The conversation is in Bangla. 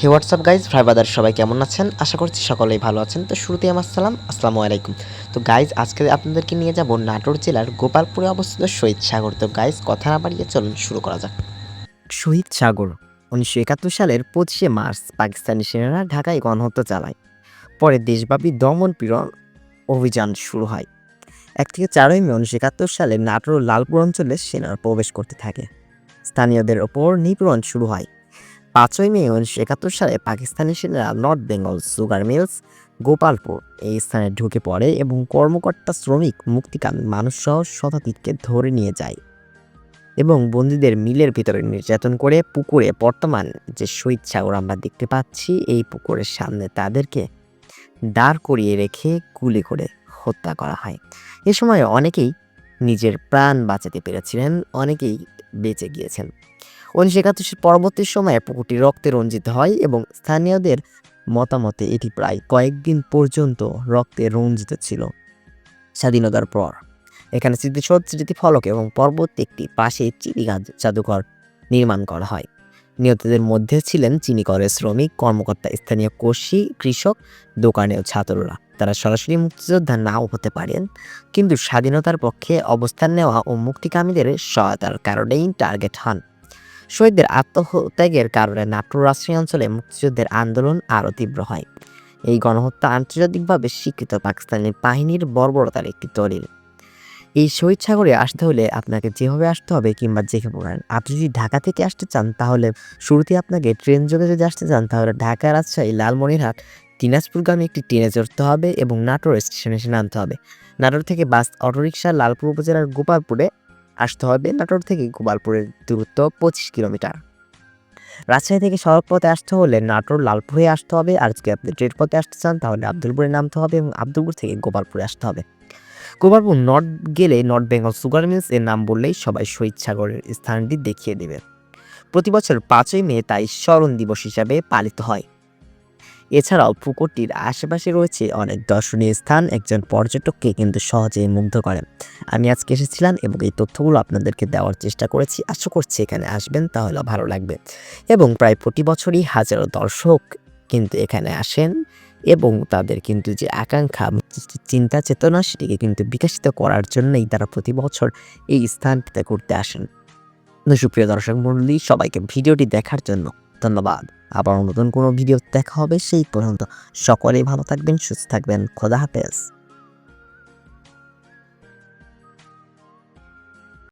হে হোয়াটসঅ্যাপ গাইজ ভাই বাদার সবাই কেমন আছেন? আশা করছি সকলেই ভালো আছেন। তো শুরুতেই আমার সালাম, আসসালামু আলাইকুম। তো গাইজ আজকে আপনাদেরকে নিয়ে যাব নাটোর জেলার গোপালপুরে অবস্থিত শহীদ সাগর। তো গাইজ কথা না বাড়িয়ে চলুন, শুরু করা যাক। শহীদ সাগর, উনিশশো একাত্তর সালের পঁচিশে মার্চ, পাকিস্তানি সেনারা ঢাকায় গণহত্যা চালায়। পরে দেশব্যাপী দমন পীড়ন অভিযান শুরু হয়। এক থেকে চারই মে উনিশশো একাত্তর সালে নাটোর লালপুর অঞ্চলে সেনারা প্রবেশ করতে থাকে। স্থানীয়দের ওপর নিপীড়ন শুরু হয়। পাঁচই মে উনিশশো একাত্তর সালে পাকিস্তানি সেনারা north Bengal sugar mills, Gopalpur এই স্থানে ঢুকে পড়ে এবং কর্মকর্তা শ্রমিক মুক্তিকামী মানুষসহ শতাধিককে ধরে নিয়ে যায় এবং বন্দীদের মিলের ভিতরে নির্যাতন করে পুকুরে বর্তমান যে শহীদ সাগর আমরা দেখতে পাচ্ছি, এই পুকুরের সামনে তাদেরকে দাঁড় করিয়ে রেখে গুলি করে হত্যা করা হয়। এ সময় অনেকেই নিজের প্রাণ বাঁচাতে পেরেছিলেন, অনেকেই বেঁচে গিয়েছেন। উনিশশো একাত্তর পরবর্তী সময়ে পুকুরটি রক্তে রঞ্জিত হয় এবং স্থানীয়দের মতামতে এটি প্রায় কয়েকদিন পর্যন্ত রক্তে রঞ্জিত ছিল। স্বাধীনতার পর এখানে স্মৃতিসৌধ স্মৃতিফলক এবং পরবর্তী একটি পাশে চিনি গাছ- জাদুঘর নির্মাণ করা হয়। নিহতদের মধ্যে ছিলেন চিনি চিনিকলের শ্রমিক, কর্মকর্তা, স্থানীয় কৃষি, কৃষক, দোকানে ও ছাত্ররা। তারা সরাসরি মুক্তিযোদ্ধা নাও হতে পারেন, কিন্তু স্বাধীনতার পক্ষে অবস্থান নেওয়া ও মুক্তিকামীদের সহায়তার কারণেই টার্গেট হন। শহীদদের আত্মত্যাগের কারণে নাটোর রাষ্ট্রীয় অঞ্চলে মুক্তিযুদ্ধের আন্দোলন আরও তীব্র হয়। এই গণহত্যা আন্তর্জাতিকভাবে স্বীকৃত পাকিস্তানি বাহিনীর বর্বরতার একটি দলিল। এই শহীদ সাগরে আসতে হলে আপনাকে যেভাবে আসতে হবে কিংবা যেখানে পড়েন, আপনি যদি ঢাকা থেকে আসতে চান তাহলে শুরুতে আপনাকে ট্রেন যোগে যদি আসতে চান তাহলে ঢাকা, রাজশাহী, লালমনিরহাট দিনাজপুরগামী একটি ট্রেনে চড়তে হবে এবং নাটোর স্টেশনে এসে নামতে হবে। নাটোর থেকে বাস, অটোরিকশা, লালপুর উপজেলার গোপালপুরে আসতে হবে নাটোর থেকে গোপালপুরের দূরত্ব পঁচিশ কিলোমিটার। রাজশাহী থেকে সড়ক পথে আসতে হলে নাটোর লালপুরে আসতে হবে। আর যদি আপনি ট্রেন পথে আসতে চান, তাহলে আব্দুলপুরে নামতে হবে এবং আব্দুলপুর থেকে গোপালপুরে আসতে হবে। গোপালপুর নর্থ গেলে নর্থ বেঙ্গল সুগার মিলস, এর নাম বললেই সবাই শহীদ সাগরের স্থানটি দেখিয়ে দেবে। প্রতি বছর পাঁচই মে তাই স্মরণ দিবস হিসাবে পালিত হয়। এছাড়াও পুকুরটির আশেপাশে রয়েছে অনেক দর্শনীয় স্থান। একজন পর্যটককে কিন্তু সহজেই মুগ্ধ করে। আমি আজকে এসেছিলাম এবং এই তথ্যগুলো আপনাদেরকে দেওয়ার চেষ্টা করেছি। আশা করছি এখানে আসবেন, তাহলে ভালো লাগবে। এবং প্রায় প্রতি বছরই হাজারো দর্শক কিন্তু এখানে আসেন এবং তাদের কিন্তু যে আকাঙ্ক্ষা, চিন্তা, চেতনা সেটিকে কিন্তু বিকশিত করার জন্যই তারা প্রতি বছর এই স্থানটিতে ঘুরতে আসেন। সুপ্রিয় দর্শক মণ্ডলী, সবাইকে ভিডিওটি দেখার জন্য ধন্যবাদ। আবার নতুন কোনো ভিডিও দেখা হবে, সেই পর্যন্ত সকলেই ভালো থাকবেন, সুস্থ থাকবেন। খোদা হাফেজ।